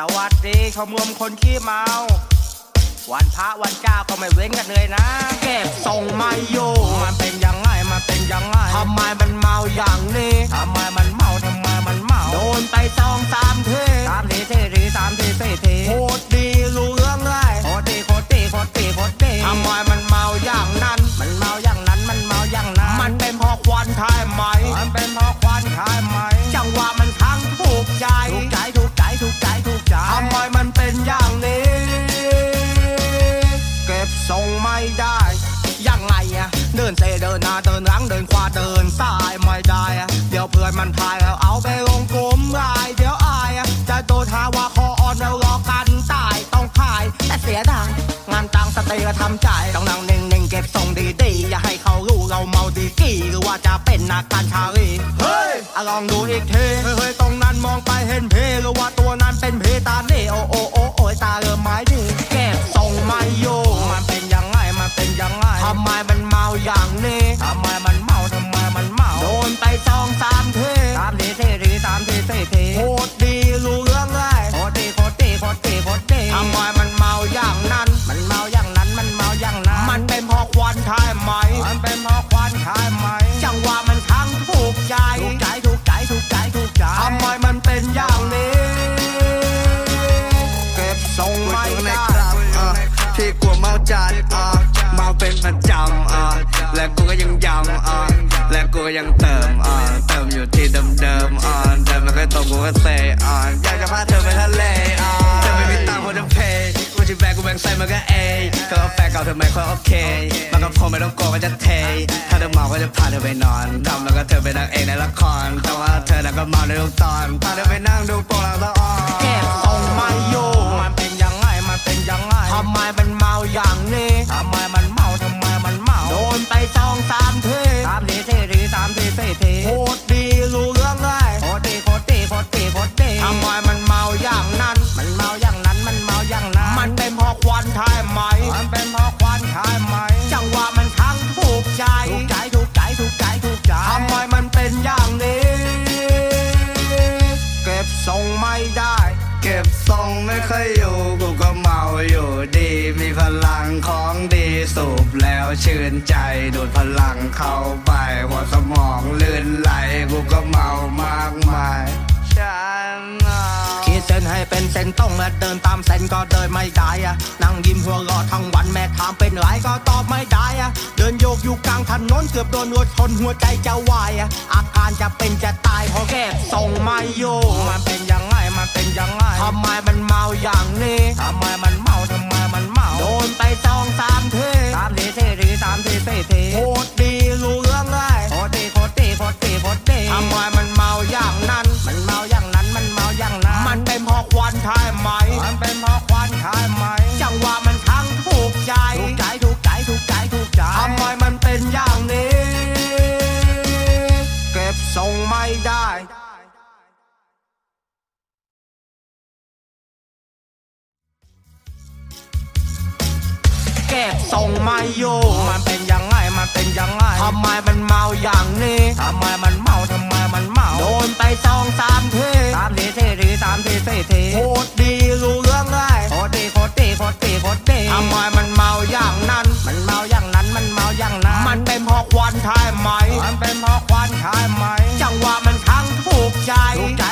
สวัสดีชมรมคนขี้เมา วันพระวันเจ้าก็ไม่เว้นกันเลยนะ เก็บส่งไม่อยู่มันเป็นยังไงมันเป็นยังไงทำไมมันเมาอย่างนี้ทำไมมันเมา ไม่ได้ยังไงอะเดินเซเดินหน้าเดินหลังเดินขวาเดินซ้ายไม่ได้อะเดี๋ยวเพื่อนมันพายแล้วเอาไปลงกลมรายเดี๋ยวอายอะจะโดนหาว่าคออ่อนแล้วรอกันตายต้องขายแต่เสียดายงานตังสเตย์ทำใจต้องนั่งน่งเน่งๆเก็บทรงดีๆอย่าให้เขารู้เราเมาดีกี่หรือว่าจะเป็นนักการชาลีำไมมันเมาอย่างนี้ทำไมมันเมาทำไมมันเมา โดนไปสองสามเทสามทีสี่ทีสามทีสี่ทีโคตรดีรู้เรื่องเลยโคตรดีโคตรดีโคตรดีโคตรดีทำไมมันเมาอย่างนั้น มันเมาอย่างนั้นมันเมาอย่างนั้น มันเป็นเพราะควันใช่ไหมมันเป็นเพราะควันใช่ไหม และกูก็ยังยำอะและกูก็ยังเติมอะเติมอยู่ที่เดิมๆอะเดิมแล้วก็ตรงกูก็เซอะอยากจะพาเธอไปทะเลอะเธอไม่มีตังค์พอจะเพย์กูจะแบกกูแบงใส่มันก็เอเธอเอาแฟนเก่าเธอไม่ค่อยโอเคมันก็คงไม่ต้องโกลัวก็จะเท ถ้าเธอเมาก็จะพาเธอไปนอนทำแล้วก็เธอไปนางเอกในละครแต่ว่าเธอน่ะก็เมาในทุกตอนพาเธอไปนั่งดูโปรหลังตะออนเก็บทรง ไม่ค่อยอยู่กูก็เมาอยู่ดี มีพลังของดีสูบแล้วชื่นใจดูดพลังเข้าไป หัวสมองลื่นไหลกูก็เมามากมายฉันเอาขีดเส้นให้เป็นเส้นตรงและเดินตามเส้นก็เดินไม่ได้อะนั่งยิ้มหัวเราะทั้งวันแม่ถามเป็นไรก็ตอบไม่ได้อะเดินโยกอยู่กลางถนนเกือบโดนรถชนหัวใจจะวายอะอาการจะเป็นจะตายเพราะเก็บทรงไม่อยู่มันเป็นยังไง มันเป็นยังไงทำไมมันเมาอย่างนี้ทำไมมันเมาทำไมมันเมาโดนไปสองสามเทสามทีสี่ทีสามทีสี่ทีโคตรดีรู้เรื่องเลยโคตรดีโคตรดีโคตรดีโคตรดีทำไมมันเมาอย่างนั้น มันเมาอย่างนั้นมันเมาอย่างนั้นมันเป็นเพราะควันใช่ไหมมันเป็นเพราะควันใช่ไหมจังหวะมันทั้งถูกใจถูกใจถูกใจถูกใจถูกใจทำไมมันเป็นอย่างนี้ เก็บทรงไม่ได้ ก็บทรงไม่อยู่มันเป็นยังไงมันเป็นยังไงทำไมมันเมาอย่างนี้ทำไมมันเมาทำไมมันเมาโดนไปสองสามเทสามทีสี่ทีสามทีสี่ทีโคตรดีรู้เรื่องเลยโคตรดีโคตรดีโคตรดีโคตรดีทำไมมันเมาอย่างนั้น มันเมาอย่างนั้นมันเมาอย่างนั้นมันเป็นเพราะควันใช่ไหมมันเป็นเพราะควันใช่ไหมจังหวะมันทั้งถูกใจถูกใจ